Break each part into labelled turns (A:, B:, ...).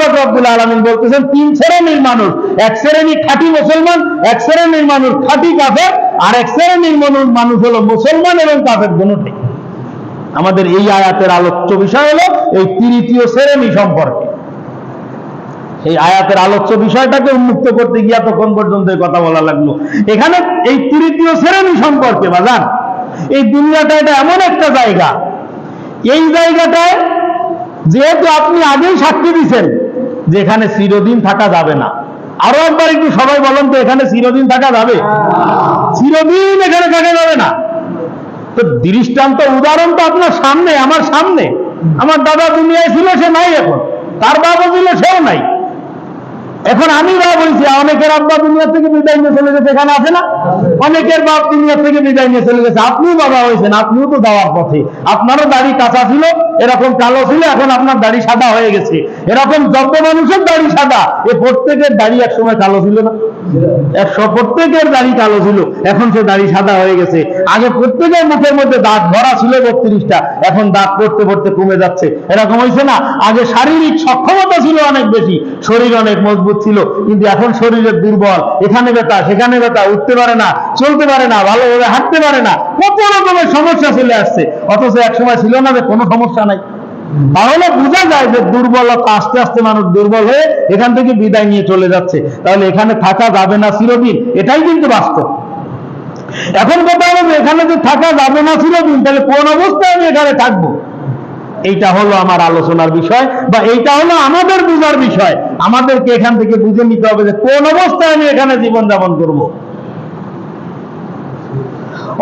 A: পাক রব্বুল আলামিন বলতেছেন, তিন শ্রেণির মানুষ, এক শ্রেণি খাঁটি মুসলমান, এক শ্রেণির মানুষ খাঁটি কাফের, আর এক শ্রেণির মানুষ হলো মুসলমান এবং কাফের আমাদের এই আয়াতের আলোচ্য বিষয় হলো এই তৃতীয় শ্রেণি সম্পর্কে। এই আয়াতের আলোচ্য বিষয়টাকে উন্মুক্ত করতে গিয়ে তখন পর্যন্ত কথা বলা লাগল। এখানে এই তৃতীয় শ্রেণি সম্পর্কে বাজান, এই দুনিয়াটা এটা এমন একটা জায়গা। এই জায়গাটায় যেহেতু আপনি আগেই সাক্ষী দিচ্ছেন যে এখানে চিরদিন থাকা যাবে না। আরও একবার একটু সবাই বলেন তো, এখানে চিরদিন থাকা যাবে? চিরদিন এখানে থাকা যাবে না। তো দৃষ্টান্ত উদাহরণ তো আপনার সামনে, আমার সামনে। আমার দাদা দুনিয়ায় ছিল, সে নাই এখন। তার বাবা ছিল, সেও নাই। এখন আমি বা বলছি, অনেকের আব্বা দুনিয়া থেকে বিদায় নিয়ে চলে গেছে, এখানে আছে না? অনেকের বাপ দুনিয়া থেকে বিদায় নিয়ে চলে গেছে। আপনিও বাবা হয়েছেন, আপনিও তো যাওয়ার পথে। আপনারও দাড়ি কাঁচা ছিল, এরকম কালো ছিল, এখন আপনার দাড়ি সাদা হয়ে গেছে। এরকম যত মানুষের দাড়ি সাদা, এ প্রত্যেকের দাড়ি এক সময় কালো ছিল না? একশো প্রত্যেকের দাড়ি কালো ছিল, এখন সে দাড়ি সাদা হয়ে গেছে। আগে প্রত্যেকের মুখের মধ্যে দাঁত ভরা ছিল বত্রিশটা, এখন দাঁত পড়তে পড়তে কমে যাচ্ছে। এরকম হয়েছে না? আগে শারীরিক সক্ষমতা ছিল অনেক বেশি, শরীর অনেক মজবুত ছিল। কিন্তু এখন শরীরের দুর্বল। এখানে ব্যথা, সেখানে ব্যথা, উঠতে পারে না, চলতে পারে না, ভালোভাবে হাঁটতে পারে না। কত রকমের সমস্যা চলে আসছে। অথচ এক সময় ছিল না যে কোনো সমস্যা নাই। তাহলে বোঝা যায় যে দুর্বলতা আস্তে আস্তে মানুষ দুর্বল হয়ে এখান থেকে বিদায় নিয়ে চলে যাচ্ছে। তাহলে এখানে থাকা যাবে না চিরদিন। এটাই কিন্তু বাস্তব। এখন কথা যে এখানে যে থাকা যাবে না চিরদিন, তাহলে কোন অবস্থায় আমি এখানে থাকব? এইটা হলো আমার আলোচনার বিষয় বা এইটা হলো আমাদের বুঝার বিষয়। আমাদেরকে এখান থেকে বুঝে নিতে হবে যে কোন অবস্থায় আমি এখানে জীবন যাপন করব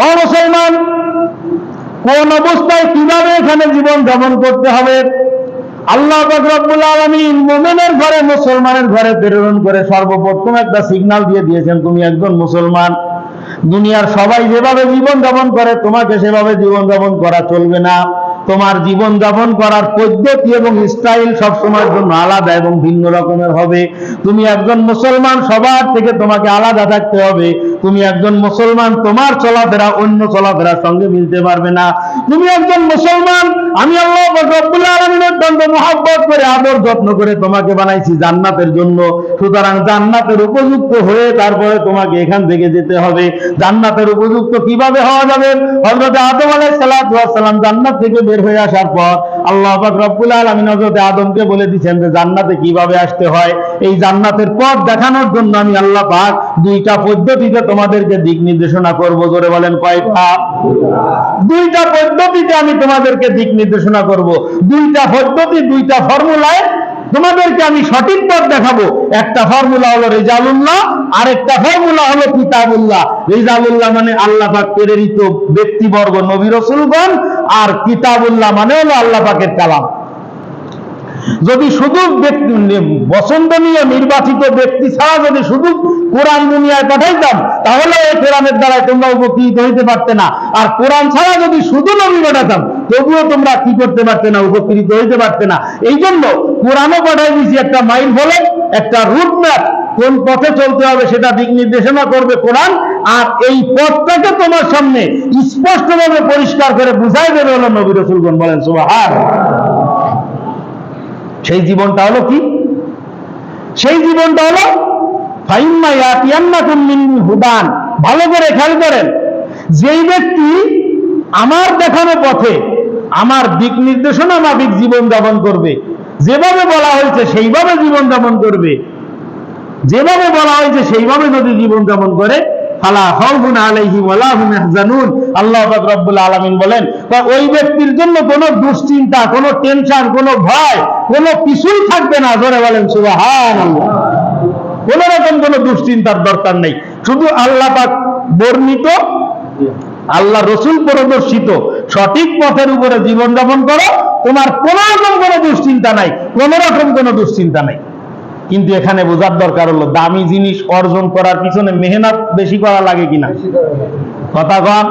A: অমুসলমান কোন অবস্থায় কীভাবে এখানে জীবন যাপন করতে হবে? আল্লাহ রব্বুল আলামিন মুমিনের ঘরে, মুসলমানের ঘরে প্রেরণ করে সর্বপ্রথম একটা সিগন্যাল দিয়ে দিয়েছেন, তুমি একজন মুসলমান। দুনিয়ার সবাই যেভাবে জীবন যাপন করে, তোমাকে সেভাবে জীবন যাপন করা চলবে না। তোমার জীবন যাপন করার পদ্ধতি এবং স্টাইল সব সময়ের জন্য আলাদা এবং ভিন্ন রকমের হবে। তুমি একজন মুসলমান, সবার থেকে তোমাকে আলাদা থাকতে হবে। তুমি একজন মুসলমান, তোমার চলাফেরা অন্য চলাফেরার সঙ্গে মিলতে পারবে না। তুমি একজন মুসলমান, আমি আল্লাহ রব্বুল আলামিনের দণ্ড মহব্বত করে, আদর যত্ন করে তোমাকে বানাইছি জান্নাতের জন্য। সুতরাং জান্নাতের উপযুক্ত হয়ে তারপরে তোমাকে এখান থেকে যেতে হবে। জান্নাতের উপযুক্ত কীভাবে হওয়া যাবে? হযরত আদম ওয়াস সালাম জান্নাত থেকে বের হয়ে আসার পর আল্লাহ রব্বুল আলমিন আদমকে বলে যে জান্নাতে কীভাবে আসতে হয়? এই জান্নাতের পথ দেখানোর জন্য আমি আল্লাহ পাক দুইটা পদ্ধতিতে তোমাদেরকে দিক নির্দেশনা করব। জোরে বলেন কয়টা? দুইটা পদ্ধতিতে আমি তোমাদেরকে দিক নির্দেশনা করব। দুইটা পদ্ধতি, দুইটা ফর্মুলায় তোমাদেরকে আমি সঠিক পথ দেখাবো। একটা ফর্মুলা হলো রেজালুল্লাহ, আরেকটা ফর্মুলা হলো কিতাবুল্লাহ। রেজালুল্লাহ মানে আল্লাহ পাক প্রেরিত ব্যক্তিবর্গ, নবী রসুলগণ, আর কিতাবুল্লাহ মানে হলো আল্লাহ পাকের কালাম। যদি শুধু বসন্তনীয় নির্বাচিত ব্যক্তি ছাড়া যদি শুধু কোরআন দুনিয়ায় পাঠাইতাম তাহলে এই কোরআনের দ্বারাই তোমরা উপকৃত হইতে পারতে না। আর কোরআন ছাড়া যদি শুধু নবী পাঠাতাম, তবুও তোমরা কি করতে পারতে না, উপকৃত হইতে পারতে না। এই জন্য কোরআনও পাঠাই দিয়েছি একটা মাইল ফলে একটা রুট ম্যাপ কোন পথে চলতে হবে সেটা দিক নির্দেশনা করবে কোরআন, আর এই পথটাকে তোমার সামনে স্পষ্টভাবে পরিষ্কার করে বুঝাই দেবে হলো নবী রসুলগণ বলেন সুবাহ সেই জীবনটা হলো কি? সেই জীবনটা হলো হুদান। ভালো করে খেয়াল করেন, যেই ব্যক্তি আমার দেখানো পথে আমার দিক নির্দেশনা মাফিক জীবন যাপন করবে, যেভাবে বলা হয়েছে সেইভাবে জীবন যাপন করবে, যেভাবে বলা হয়েছে সেইভাবে যদি জীবন যাপন করে আল্লাহ বলেন ওই ব্যক্তির জন্য কোনো দুশ্চিন্তা, কোনো টেনশন, কোনো ভয়, কোনো কিছুই থাকবে না। ধরে বলেন, সুবহানাল্লাহ। কোন রকম কোনো দুশ্চিন্তার দরকার নেই। শুধু আল্লাহ পাক বর্ণিত আল্লাহ রসুল প্রদর্শিত সঠিক পথের উপরে জীবন যাপন করো তোমার কোন রকম কোনো দুশ্চিন্তা নাই কোন রকম কোনো দুশ্চিন্তা নাই। কিন্তু এখানে বোঝার দরকার হলো দামি জিনিস অর্জন করার পিছনে মেহনত বেশি করা লাগে কিনা? কথা কন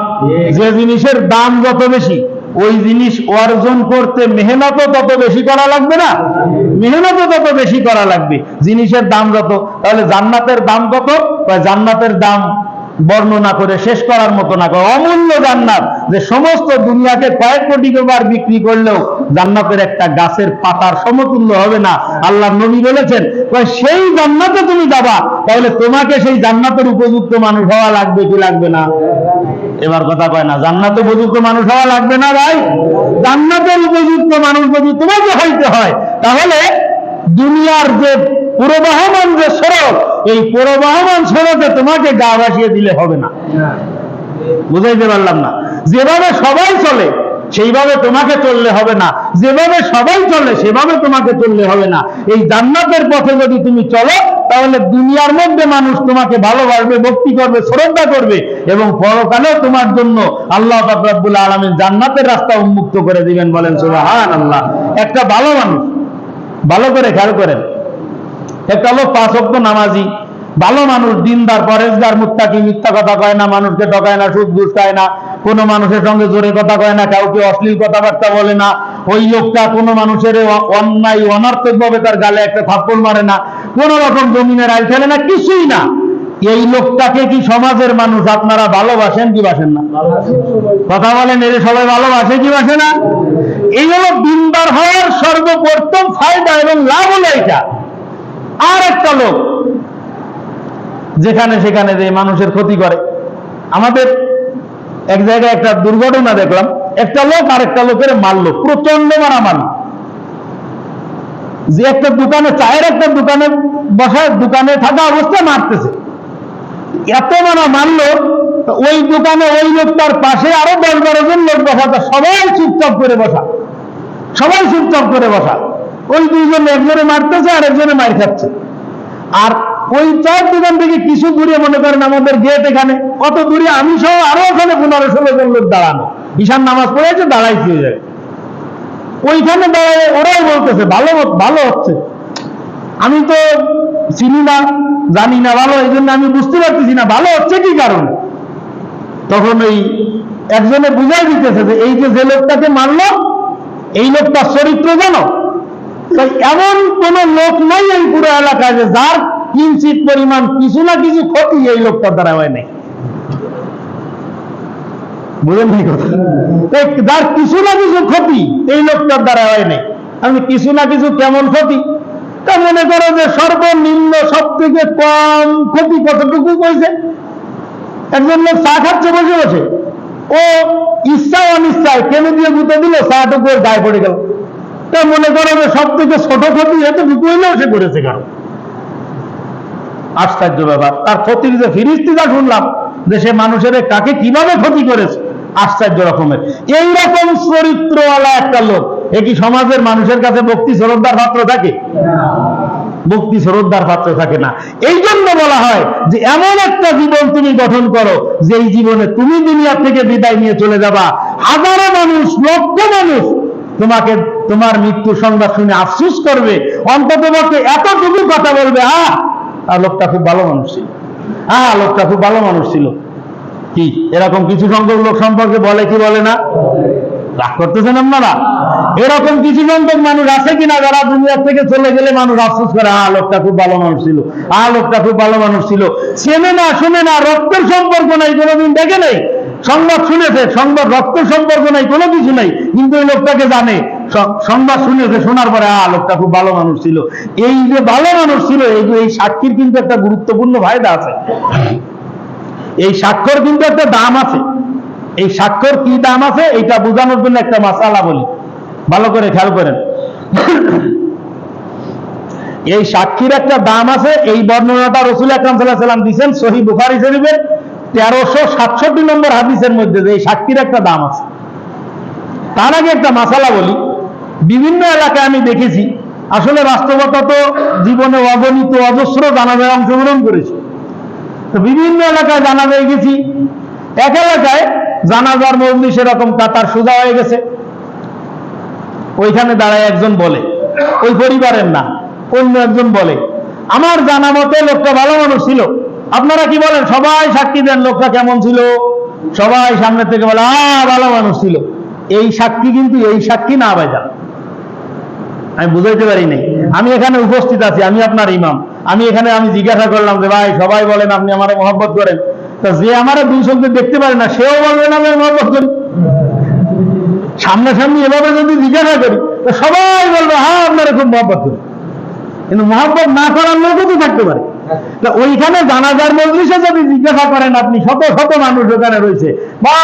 A: যে জিনিসের দাম যত বেশি ওই জিনিস অর্জন করতে মেহনতও তত বেশি করা লাগবে না? মেহনতও তত বেশি করা লাগবে। জিনিসের দাম যত, তাহলে জান্নাতের দাম কত? জান্নাতের দাম বর্ণনা করে শেষ করার মতো না করে, অমূল্য জান্নাত যে সমস্ত দুনিয়াকে কয়েক কোটি বার বিক্রি করলেও জান্নাতের একটা গাছের পাতার সমতুল্য হবে না। আল্লাহ নবী বলেছেন সেই জান্নাতে তুমি যাবা, তাহলে তোমাকে সেই জান্নাতের উপযুক্ত মানুষ হওয়া লাগবে কি লাগবে না? এবার কথা কয় না, জান্নাতে উপযুক্ত মানুষ হওয়া লাগবে না ভাই? জান্নাতের উপযুক্ত মানুষ যদি তোমাকে হইতে হয়, তাহলে দুনিয়ার যে পুরবাহমান যে সড়ক, এই পুরবাহমান সড়কে তোমাকে গা ভাসিয়ে দিলে হবে না। বুঝাইতে পারলাম না। যেভাবে সবাই চলে, সেইভাবে তোমাকে চললে হবে না। যেভাবে সবাই চলে, সেভাবে তোমাকে চললে হবে না। এই জান্নাতের পথে যদি তুমি চলো, তাহলে দুনিয়ার মধ্যে মানুষ তোমাকে ভালোবাসবে, ভক্তি করবে, শ্রদ্ধা করবে এবং পরকালেও তোমার জন্য আল্লাহ পাক আলমের জান্নাতের রাস্তা উন্মুক্ত করে দিবেন বলেন সুবহান আল্লাহ একটা ভালো মানুষ, ভালো করে খেয়াল করেন। একটা লোক পাঁচ অক্ট নামাজি। ভালো মানুষ, দিনদার পরেশদার মুত্তাকি, মিথ্যা কথা কয় না, মানুষকে ঠকায় না, সুদ ঘুষ খায় না, কোনো মানুষের সঙ্গে জোরে কথা কয় না, কাউকে অশ্লীল কথাবার্তা বলে না। ওই লোকটা কোনো মানুষের অন্যায় অনার্থক ভাবে তার গালে একটা থাপ্পড় মারে না। কোন রকম জমিনের আইল ফেলে না, কিছুই না। এই লোকটাকে কি সমাজের মানুষ আপনারা ভালোবাসেন কি বাসেন না? কথা বলেন এর সবাই ভালোবাসে কি বাসে না? এই হলো দিনদার হওয়ার সর্বপ্রথম ফায়দা এবং লাভ হলো এটা। আর একটা লোক যেখানে সেখানে যে মানুষের ক্ষতি করে। আমাদের এক জায়গায় একটা দুর্ঘটনা দেখলাম, একটা লোক আর একটা লোকের মারলো প্রচণ্ড মারা মারলো যে একটা দোকানে, চায়ের একটা দোকানে বসায় দোকানে থাকা অবস্থায় মারতেছে। এত মারা মারলো ওই দোকানে ওই লোকটার পাশে আরও দশ বারো জন লোক বসা সবাই চুপচাপ করে বসা। সবাই চুপচাপ করে বসা। ওই দুইজন একজনে মারতেছে আর একজনে মার খাচ্ছে। আর ওই চার দোকান থেকে কিছু দূরে মনে করেন আমাদের গেট এখানে, কত দূরে, আমি সহ আরও ওখানে পনেরো ষোলো জন লোক দাঁড়ানো। ঈশান নামাজ পড়েছে দাঁড়াইছি হয়ে যাবে ওইখানে দাঁড়ায় ওরাই বলতেছে, ভালো ভালো হচ্ছে। আমি তো চিনি না, জানি না, ভালো, এই জন্য আমি বুঝতে পারতেছি না, ভালো হচ্ছে কি কারণে? তখন ওই একজনে বুঝাই দিতেছে যে, এই যে যে লোকটাকে মারলো, এই লোকটার চরিত্র জানো? এমন কোন লোক নাই এই পুরো এলাকায় যে যার কিঞ্চিত পরিমাণ কিছু না কিছু ক্ষতি এই লোকটার দ্বারা হয় নাই। বুঝলেন নাই কথা? যার কিছু না কিছু ক্ষতি এই লোকটার দ্বারা হয় নাই। আমি কিছু না কিছু কেমন ক্ষতি? তা মনে করো যে সর্বনিম্ন সব থেকে কম ক্ষতি কতটুকু কইছে একজন লোক চা খাচ্ছে, বসে বসে। ও ইচ্ছা অনিচ্ছায়, কেন দিয়ে গুঁতে দিল? চাটুকু গায়ে পড়ে গেল। তা মনে করো যে সব থেকে ছোট ক্ষতি এতটুকু হইলেও সে করেছে কারণ আশ্চর্য ব্যাপার। তার ক্ষতির যে ফিরিস্তিটা শুনলাম, যে সে মানুষের কাকে কীভাবে ক্ষতি করেছে, আশ্চর্য রকমের। এই রকম চরিত্রওয়ালা একটা লোক, এ কি সমাজের মানুষের কাছে ভক্তি শ্রদ্ধার পাত্র থাকে? ভক্তি শ্রদ্ধার পাত্র থাকে না। এই জন্য বলা হয় যে এমন একটা জীবন তুমি গঠন করো যে জীবনে তুমি দুনিয়া থেকে বিদায় নিয়ে চলে যাবা। হাজারো মানুষ, লক্ষ মানুষ তোমাকে, তোমার মৃত্যু সংবাদ শুনে আফসুস করবে। অন্তত পক্ষে এতটুকু কথা বলবে, আহ আর লোকটা খুব ভালো মানুষ ছিল। হ্যাঁ লোকটা খুব ভালো মানুষ ছিল। কি, এরকম কিছু সংখ্যক লোক সম্পর্কে বলে কি বলে না? রাগ করতেছেন আপনারা? এরকম কিছু সংখ্যক মানুষ আছে কিনা যারা দুনিয়ার থেকে চলে গেলে মানুষ আফসোস করে আ লোকটা খুব ভালো মানুষ ছিল। আ লোকটা খুব ভালো মানুষ ছিল। চেনে না, শুনে না, রক্তের সম্পর্ক নাই, কোনোদিন দেখে নেই। সংবাদ শুনেছে, সংবাদ রক্তের সম্পর্ক নাই, কোনো কিছু নাই, কিন্তু এই লোকটাকে জানে। সংবাদ শুনেছে, শোনার পরে আ লোকটা খুব ভালো মানুষ ছিল। এই যে ভালো মানুষ ছিল, এই সাক্ষীর কিন্তু একটা গুরুত্বপূর্ণ ফায়দা আছে। এই স্বাক্ষর কিন্তু একটা দাম আছে। এই স্বাক্ষর কি দাম আছে, এটা বোঝানোর জন্য একটা মাসালা বলি। ভালো করে খেয়াল করেন। এই সাক্ষীর একটা দাম আছে, এই বর্ণনাটা রসুল আকরাম সাল্লাহ সাল্লাম দিচ্ছেন সহি বুখারি শরীফের। তেরোশো সাতষট্টি নম্বর হাদিসের মধ্যে যে সাক্ষীর একটা দাম আছে। তার আগে একটা মাসালা বলি। বিভিন্ন এলাকায় আমি দেখেছি। আসলে বাস্তবতা তো জীবনে অগণিত অজস্র জানাজায় অংশগ্রহণ করেছি। তো বিভিন্ন এলাকায় জানাজায় গেছি। এক এলাকায় জানাজার মজলি সেরকম কাতার সোজা হয়ে গেছে। ওইখানে দাঁড়ায় একজন বলে। ওই পরিবারের না অন্য একজন বলে। আমার জানা মতে লোকটা ভালো মানুষ ছিল। আপনারা কি বলেন? সবাই সাক্ষী দেন লোকটা কেমন ছিল? সবাই সামনে থেকে বলে, আ, ভালো মানুষ ছিল। এই সাক্ষী কিন্তু এই সাক্ষী না ভাইজান। আমি বুঝাইতে পারি নাই। আমি এখানে উপস্থিত আছি, আমি আপনার ইমাম। আমি এখানে আমি জিজ্ঞাসা করলাম যে, ভাই, সবাই বলেন আপনি আমার মহব্বত করেন। তা যে আমার দুই চোখে দেখতে পারে না, সেও বলবে না, আমি মহব্বত করি। সামনাসামনি এভাবে যদি জিজ্ঞাসা করি, তো সবাই বলবে হ্যাঁ আপনারা খুব মহব্বত করি। কিন্তু মহব্বত না করার লোকও তো থাকতে পারে। তা ওইখানে জানাজার মজলিসে যদি জিজ্ঞাসা করেন আপনি, শত শত মানুষ ওখানে রয়েছে। বা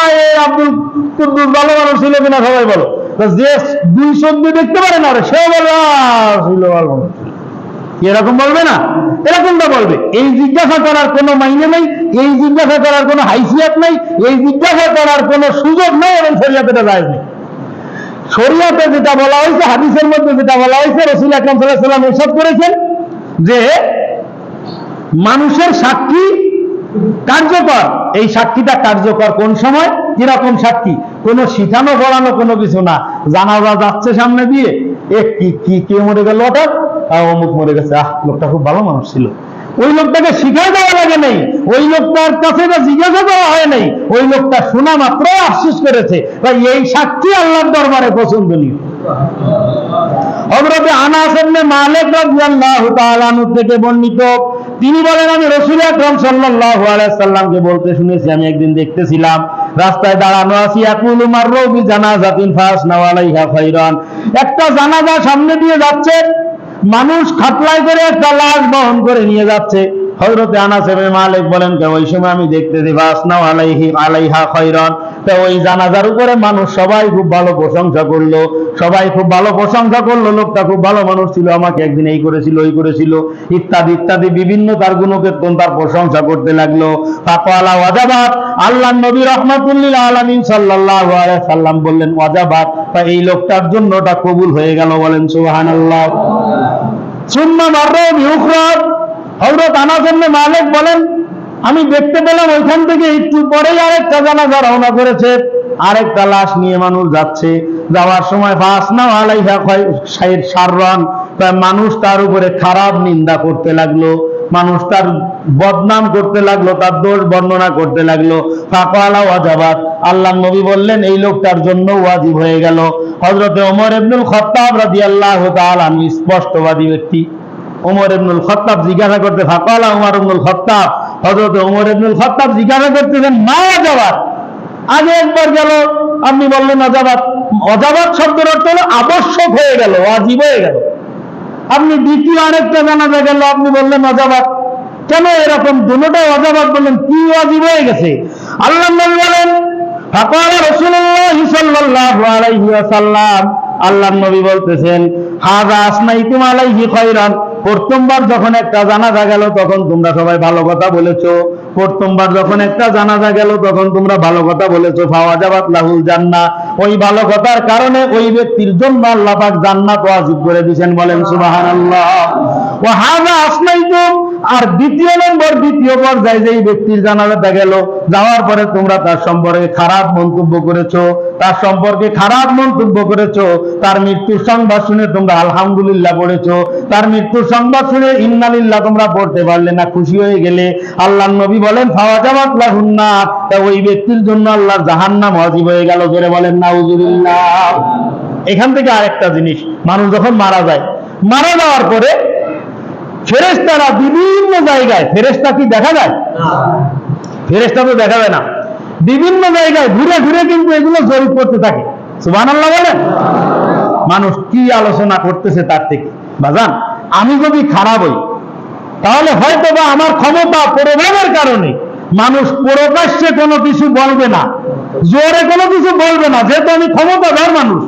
A: আব্দুল কুদ্দুস ভালো ছিল কিনা সবাই বলো। যে দুই দিয়ে দেখতে পারে না সেও বলবে ছিল ভালো মানুষ ছিল।" কি এরকম বলবে না? এরকমটা বলবে। এই জিজ্ঞাসা করার কোনো মাইনে নেই, এই জিজ্ঞাসা করার কোনো হাইসিয়াত নেই, এই জিজ্ঞাসা করার কোনো সুযোগ নেই, এবং শরীয়তে যায় নেই। শরীয়তে যেটা বলা হয়েছে, হাদিসের মধ্যে যেটা বলা হয়েছে, রসুল আকরাম সাল্লাহ সাল্লাম এসব করেছেন যে মানুষের সাক্ষী কার্যকর। এই সাক্ষীটা কার্যকর কোন সময়? কীরকম সাক্ষী? কোনো শিখানো পড়ানো কোনো কিছু না। জানাজা যাচ্ছে সামনে দিয়ে। এ কি কি কে মরে গেল আহ, অমুক মরে গেছে। আহ লোকটা খুব ভালো মানুষ ছিল। ওই লোকটাকে শিখাই দেওয়া লাগে নেই। ওই লোকটার কাছে জিজ্ঞাসা করা হয় নাই। ওই লোকটা শোনা মাত্র আফসোস করেছে। এই সাক্ষী আল্লাহর দরবারে পছন্দনীয়। হযরতে আনাস ইবনে মালিক রাদিয়াল্লাহু থেকে বর্ণিত। তিনি বলেন, আমি রাসূল আকরাম সাল্লাল্লাহু আলাইহি সাল্লামকে বলতে শুনেছি, আমি একদিন দেখতেছিলাম, রাস্তায় দাঁড়ানো আছি, ইয়াকুলু মাররু বি জানাজাতিন ফাসনা আলাইহা খাইরান একটা জানাজা সামনে দিয়ে যাচ্ছে, মানুষ খাটলাই করে একটা লাশ বহন করে নিয়ে যাচ্ছে। হযরতে আনাস ইবনে মালিক বলেন যে ওই সময় আমি দেখতেছি ফাসনা আলাইহি, আলাইহা খাইরান তো ওই জানাজার উপরে মানুষ সবাই খুব ভালো প্রশংসা করল, সবাই খুব ভালো প্রশংসা করল, লোকটা খুব ভালো মানুষ ছিল, আমাকে একদিন এই করেছিল, ওই করেছিল, ইত্যাদি ইত্যাদি, বিভিন্ন তার গুণকীর্তন, তার প্রশংসা করতে লাগল। ফাকালা ওয়াজাবাত আল্লাহ নবী রহমাতুল্লিল আলামিন আলাইহি সাল্লাম বললেন ওয়াজাবাদ তা এই লোকটার জন্য ওটা কবুল হয়ে গেল। বলেন, সুবহানাল্লাহ। সুম্মা মাররু বিউখরাত হযরত আনাস মালিক বলেন আমি দেখতে পেলাম ওইখান থেকে একটু পরেই আরেকটা জানাজা রওনা করেছে। আরেকটা লাশ নিয়ে মানুষ যাচ্ছে। যাওয়ার সময় ফাঁস না আলাইহা সাররান। মানুষ তার উপরে খারাপ নিন্দা করতে লাগল। মানুষ তার বদনাম করতে লাগল, তার দোষ বর্ণনা করতে লাগল। ফাঁকালা ওয়াজাবাত। আল্লাহ নবী বললেন, এই লোকটার জন্য ওয়াজিব হয়ে গেল। হযরতে ওমর ইবনুল খাত্তাব রাদিয়াল্লাহু তাআলা আনহু স্পষ্টবাদী ব্যক্তি। ওমর ইবনুল খাত্তাব জিজ্ঞাসা করতে, ফাকালা ওমর ইবনুল খাত্তাব হযরত ওমর ইবনুল খাত্তাব জিজ্ঞাসা করতেছেন, মা অজাবাত? আগে একবার গেল, আপনি বললেন, অজাবাত। অজাবাত শব্দের অর্থ হলো আবশ্যক হয়ে গেল ওয়াজিব হয়ে গেল। আপনি দ্বিতীয় আরেকটা জানাজা গেল, আপনি বললেন, অজাবাত। কেন এরকম দুটোটাই অজাবাত বললেন? কি ওয়াজিব হয়ে গেছে? আল্লাহ নবী বলেন, ফাকালা রাসূলুল্লাহ সাল্লাল্লাহু আলাইহি ওয়াসাল্লাম। আল্লাহ নবী বলতেছেন, হাযা আসমাইতুম আলাইহি খায়রান। প্রথমবার যখন একটা জানাজা গেল, তখন তোমরা সবাই ভালো কথা বলেছ। প্রথমবার যখন একটা জানাজা গেল, তখন তোমরা ভালো কথা বলেছ। ফাওয়াজাবাত লাহুল জান্না। ওই ভালো কথার কারণে ওই ব্যক্তির জন্য আল্লাহ পাক জান্নাত ওয়াজিব করে দিয়েছেন বলেন, সুবহানাল্লাহ। ওয়া হাযা আসমাইতুম আর দ্বিতীয় নম্বর, দ্বিতীয় পর্যায়ে যেই ব্যক্তির জানাজাটা গেল, যাওয়ার পরে তোমরা তার সম্পর্কে খারাপ মন্তব্য করেছ, তার সম্পর্কে খারাপ মন্তব্য করেছ, তার মৃত্যুর সংবাদ শুনে তোমরা আলহামদুলিল্লাহ পড়েছো, তার মৃত্যুর সংবাদ শুনে ইন্নালিল্লাহ তোমরা পড়তে পারলে না, খুশি হয়ে গেলে। আল্লাহ নবী বলেন, ফাওয়াজাবাত লাহুন্না তা ওই ব্যক্তির জন্য আল্লাহর জাহান্নাম ওয়াজিব হয়ে গেল ধরে বলেন, নাউজুবিল্লাহ। এখান থেকে আরেকটা জিনিস, মানুষ যখন মারা যায়, মারা যাওয়ার পরে ফেরেশতারা বিভিন্ন জায়গায় ফেরেশতা কি দেখা যায়? ফেরেশতা তো দেখা যায় না। বিভিন্ন জায়গায় ঘুরে ঘুরে কিন্তু এগুলো জরিপ করতে থাকে। সুবহানাল্লাহ বলেন? মানুষ কি আলোচনা করতেছে তার থেকে? বাজান আমি যদি খারাপ হই তাহলে হয়তো বা আমার ক্ষমতা প্রভাবের কারণে মানুষ প্রকাশ্যে কোনো কিছু বলবে না জোরে কোনো কিছু বলবে না যেহেতু আমি ক্ষমতাধর মানুষ।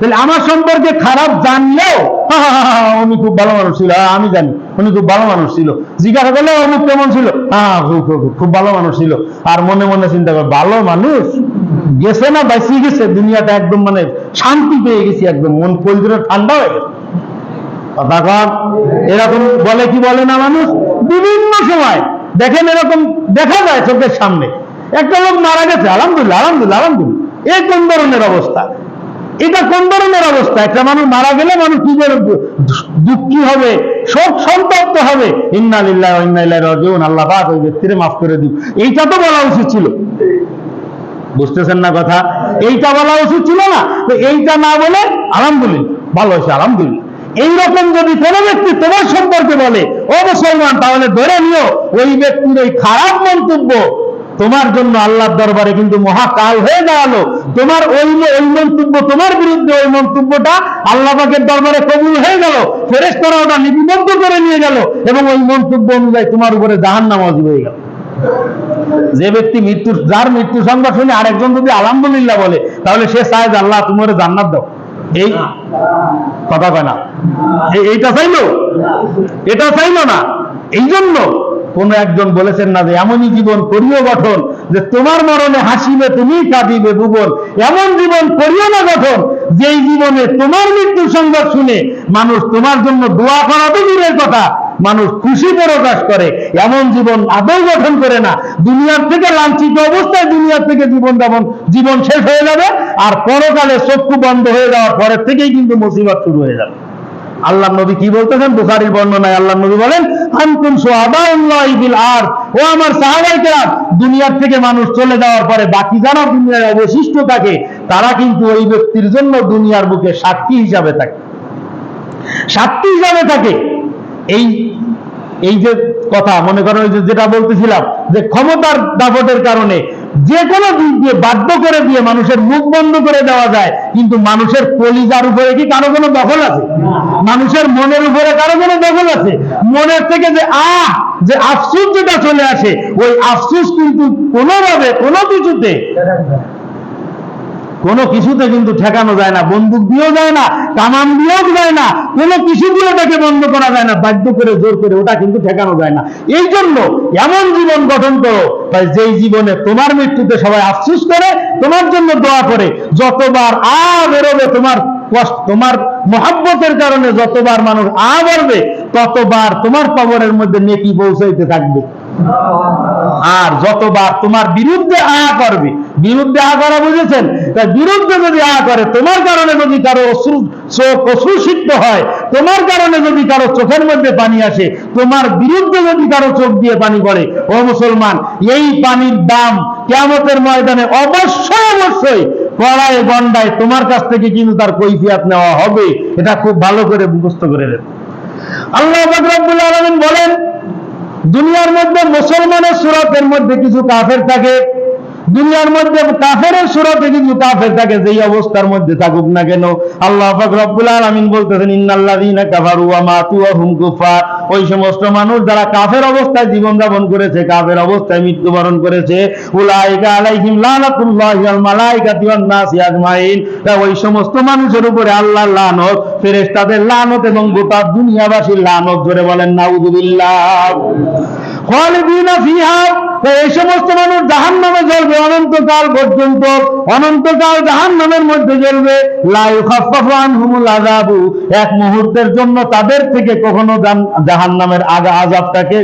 A: তাহলে আমার সম্পর্কে খারাপ জানলেও "হা, হা, হা, হা, উনি খুব ভালো মানুষ ছিল হ্যাঁ, আমি জানি উনি খুব ভালো মানুষ ছিল। জিজ্ঞাসা করলে অমুক কেমন ছিল? হ্যাঁ খুব ভালো মানুষ ছিল। আর মনে মনে চিন্তা করে ভালো মানুষ গেছে না বাইসি গেছে দুনিয়াটা একদম মানে শান্তি পেয়ে গেছি একদম মন পরিচয় ঠান্ডা হয়ে গেছে। এরকম বলে কি বলে না মানুষ? বিভিন্ন সময় দেখেন এরকম দেখা যায় চোখের সামনে। একটা লোক মারা গেছে আলহামদুলিল্লাহ আলহামদুলিল্লাহ আলহামদুলিল্লাহ। এই কোন ধরনের অবস্থা? এটা কোন ধরনের অবস্থা? একটা মানুষ মারা গেলে মানুষ কি দুঃখী হবে? শোক সন্তপ্ত হবে। ইন্নালিল্লাহ ইন্নাইল্লাহ রাজিউন। আল্লাহ পাক ওই ব্যক্তিরে মাফ করে দিন এইটা তো বলা উচিত ছিল। বুঝতেছেন না কথা? এইটা বলা উচিত ছিল না। তো এইটা না বলে আলহামদুলিল্লাহ, ভালো হয়েছে, আলহামদুলিল্লাহ। এইরকম যদি কোনো ব্যক্তি তোমার সম্পর্কে বলে, ও মুসলমান, তাহলে ধরে নিও, ওই ব্যক্তির ওই খারাপ মন্তব্য তোমার জন্য আল্লাহর দরবারে কিন্তু মহাকাল হয়ে দাঁড়াল। তোমার ওই ওই মন্তব্য, তোমার বিরুদ্ধে ওই মন্তব্যটা আল্লাহ পাকের দরবারে কবুল হয়ে গেল। ফেরেশতারা ওটা লিপিবদ্ধ করে নিয়ে গেল এবং ওই মন্তব্য অনুযায়ী তোমার উপরে জাহান্নাম ওয়াজিব হয়ে গেল। যে ব্যক্তি মৃত্যু যার মৃত্যু সংবাদ শুনে আরেকজন যদি আলহামদুলিল্লাহ বলে, তাহলে সে চায় আল্লাহ তোমার জান্নাত দাও। এই কথা কয় না। এইটা চাইলো? এটা চাইলো না। এই জন্য কোন একজন বলেছেন না যে এমনই জীবন করিও গঠন, যে তোমার মরণে হাসিবে তুমি, কাঁদিবে ভুবন এমন জীবন করিও না গঠন, যেই জীবনে তোমার মৃত্যুর সংবাদ শুনে মানুষ তোমার জন্য দোয়া করা তো দূরের কথা, মানুষ খুশি প্রকাশ করে। এমন জীবন আদৌ গঠন করে না। দুনিয়ার থেকে লাঞ্ছিত অবস্থায় দুনিয়ার থেকে জীবন যাপন, জীবন শেষ হয়ে যাবে, আর পরকালে চক্ষু বন্ধ হয়ে যাওয়ার পরের থেকেই কিন্তু মুসিবত শুরু হয়ে যাবে। আল্লাহ নবী কি বলতেছেন? বুখারীর বর্ণনায় আল্লাহ নবী বলেন আনতুম সুহাদাউল্লাহি বিল আর ও আমার দুনিয়ার থেকে মানুষ চলে যাওয়ার পরে বাকি যারা দুনিয়ার অবশিষ্ট থাকে, তারা কিন্তু ওই ব্যক্তির জন্য দুনিয়ার বুকে সাক্ষী হিসাবে থাকে। সাক্ষী হিসাবে থাকে। এই এই যে কথা, মনে করেন যেটা বলতেছিলাম, যে ক্ষমতার দাপটের কারণে যে কোনো দিক দিয়ে বাধ্য করে দিয়ে মানুষের মুখ বন্ধ করে দেওয়া যায়, কিন্তু মানুষের কলিজার উপরে কি কারও কোনো দখল আছে? মানুষের মনের উপরে কারও কোনো দখল আছে? মনের থেকে যে আহ যে আফসুস যেটা চলে আসে, ওই আফসুস কিন্তু কোনোভাবে কোনো কিছুতে কোনো কিছুতে কিন্তু ঠেকানো যায় না, বন্দুক দিয়েও যায় না, কামান দিয়েও যায় না, কোনো কিছু দিয়ে ওটাকে বন্ধ করা যায় না, বাধ্য করে, জোর করে ওটা কিন্তু ঠেকানো যায় না। এই জন্য এমন জীবন গঠন করো, তাই যেই জীবনে তোমার মৃত্যুতে সবাই আফসুস করে, তোমার জন্য দোয়া করে, যতবার আ বেরোবে তোমার কষ্ট, তোমার মহাব্বতের কারণে যতবার মানুষ আ বাড়বে ততবার তোমার কবরের মধ্যে নেকি পৌঁছাইতে থাকবে। আর যতবার তোমার বিরুদ্ধে আয়া করবে, বিরুদ্ধে আ করা বুঝেছেন? তাই বিরুদ্ধে যদি আ করে, তোমার কারণে যদি কারও অশ্রু, চোখ অশ্রুসিক্ত হয়, তোমার কারণে যদি কারও চোখের মধ্যে পানি আসে, তোমার বিরুদ্ধে যদি কারও চোখ দিয়ে পানি পড়ে, ও মুসলমান, এই পানির দাম কেমতের ময়দানে অবশ্যই অবশ্যই কড়ায় গন্ডায় তোমার কাছ থেকে কিন্তু তার কৈফিয়াত নেওয়া হবে। এটা খুব ভালো করে মুখস্থ করে দেন আল্লাহ রব্বুল আলামিন বলেন দুনিয়ার মধ্যে মুসলমানের সুরতের মধ্যে কিছু কাফের থাকে দুনিয়ার মধ্যে কাফের সুরতে কিছু কাফের থাকে, যেই অবস্থার মধ্যে থাকুক না কেন, আল্লাহ রব্বুল আলামিন বলতেছেন, ইন্নাল্লাযীনা মাতু হুম ওই সমস্ত মানুষ যারা কাফের অবস্থায় জীবন যাপন করেছে, কাফের অবস্থায় মৃত্যুবরণ করেছে, উলাইকা আলাইহিম লানাতুল্লাহি মালাইকাতি ওয়ান নাসি আজমাইন। ওই সমস্ত মানুষের উপরে আল্লাহর লানত, ফেরেশতাদের লানত এবং গোটা দুনিয়াবাসীর লানত ধরে বলেন নাউযুবিল্লাহ এই সমস্ত মানুষ জাহান নামে জ্বলবে, অনন্তকাল পর্যন্ত, অনন্তকাল জাহান নামের মধ্যে জ্বলবে। আযাবু, এক মুহূর্তের জন্য তাদের থেকে কখনো জাহান নামের আগা, আযাবটাকে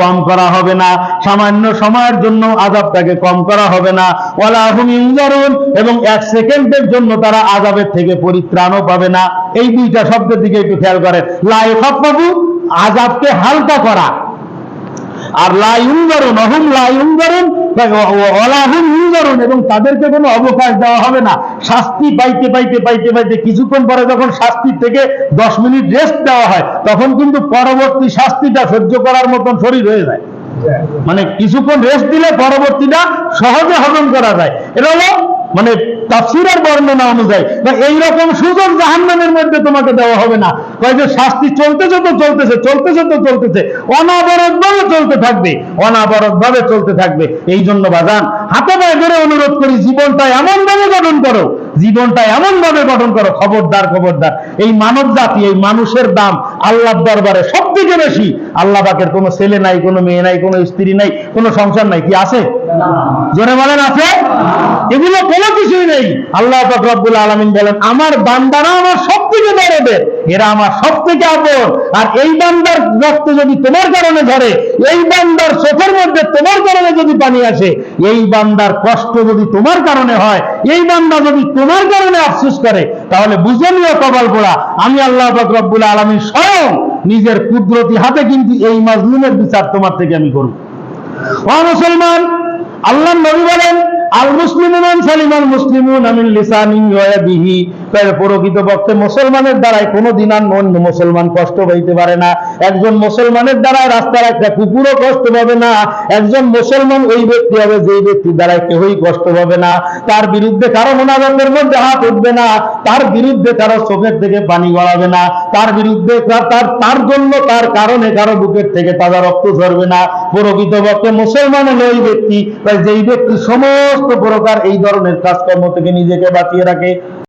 A: কম করা হবে না। সামান্য সময়ের জন্য আযাবটাকে কম করা হবে না। ওয়ালা হুম ইনজারুন, এবং এক সেকেন্ডের জন্য তারা আযাবের থেকে পরিত্রাণও পাবে না। এই দুইটা শব্দের দিকে একটু খেয়াল করেন। লাইউ খাফাফু আযাবকে হালকা করা। আর লাইউঙ্গারুন অহুম লাইউঙ্গারুন অলাহুম ইউঙ্গারুন এবং তাদেরকে কোনো অবকাশ দেওয়া হবে না। শাস্তি পাইতে পাইতে পাইতে পাইতে কিছুক্ষণ পরে যখন শাস্তি থেকে দশ মিনিট রেস্ট দেওয়া হয়, তখন কিন্তু পরবর্তী শাস্তিটা সহ্য করার মতন শরীর হয়ে যায়। মানে কিছুক্ষণ রেস্ট দিলে পরবর্তীটা সহজে হজম করা যায়। এটা হলো মানে তাফসিরের বর্ণনা অনুযায়ী বা এইরকম সুযোগ জাহান্নামের মধ্যে তোমাকে দেওয়া হবে না। কয় যে শাস্তি চলতেছে তো চলতেছে চলতেছে তো চলতেছে অনাবরত ভাবে চলতে থাকবে অনাবরত ভাবে চলতে থাকবে। এই জন্য বাজান হাতে পায়ে ধরে অনুরোধ করি, জীবনটা এমন ভাবে গঠন করো জীবনটা এমন ভাবে গঠন করো, খবরদার খবরদার। এই মানব জাতি এই মানুষের দাম আল্লাহর দরবারে সব থেকে বেশি। আল্লাহ পাকের কোনো ছেলে নাই, কোনো মেয়ে নাই, কোনো স্ত্রী নাই, কোনো সংসার নাই, কি আছে? জোরে বলেন, আছে? এগুলো কোনো কিছুই নেই। আল্লাহ পাক রব্বুল আলামিন বলেন, আমার বান্দারা আমার সব থেকে বড়দের, এরা আমার সব থেকে আপন। আর এই বান্দার রক্ত যদি তোমার কারণে ধরে এই বান্দার চোখের মধ্যে তোমার কারণে যদি পানি আসে, এই বান্দার কষ্ট যদি তোমার কারণে হয়, এই বান্দা যদি তোমার কারণে আফসুস করে, তাহলে বুঝে নিও কপাল পোড়া। আমি আল্লাহ রব্বুল আলমী স্বয়ং নিজের কুদরতি হাতে কিন্তু এই মাজলুমের বিচার তোমার থেকে আমি করব। মুসলমান আল্লাহ নবী বলেন আল মুসলিমান সালিমান মুসলিমুন আমিন লিসানি ওয়া ইয়াদিহি তাহলে প্রকৃতপক্ষে মুসলমানের দ্বারাই কোনোদিন আর অন্য মুসলমান কষ্ট পাইতে পারে না। একজন মুসলমানের দ্বারা রাস্তার একটা কুকুরও কষ্ট পাবে না। একজন মুসলমান ওই ব্যক্তি হবে যেই ব্যক্তির দ্বারা কেউই কষ্ট পাবে না। তার বিরুদ্ধে কারও মোনাজাতের মধ্যে হাত উঠবে না। তার বিরুদ্ধে কারও চোখের থেকে পানি গড়াবে না। তার বিরুদ্ধে তার তার তার জন্য তার কারণে কারও বুকের থেকে তাজা রক্ত ঝরবে না। প্রকৃতপক্ষে মুসলমান হলো ওই ব্যক্তি যেই ব্যক্তি সমস্ত প্রকার এই ধরনের কাজকর্ম থেকে নিজেকে বাঁচিয়ে রাখে।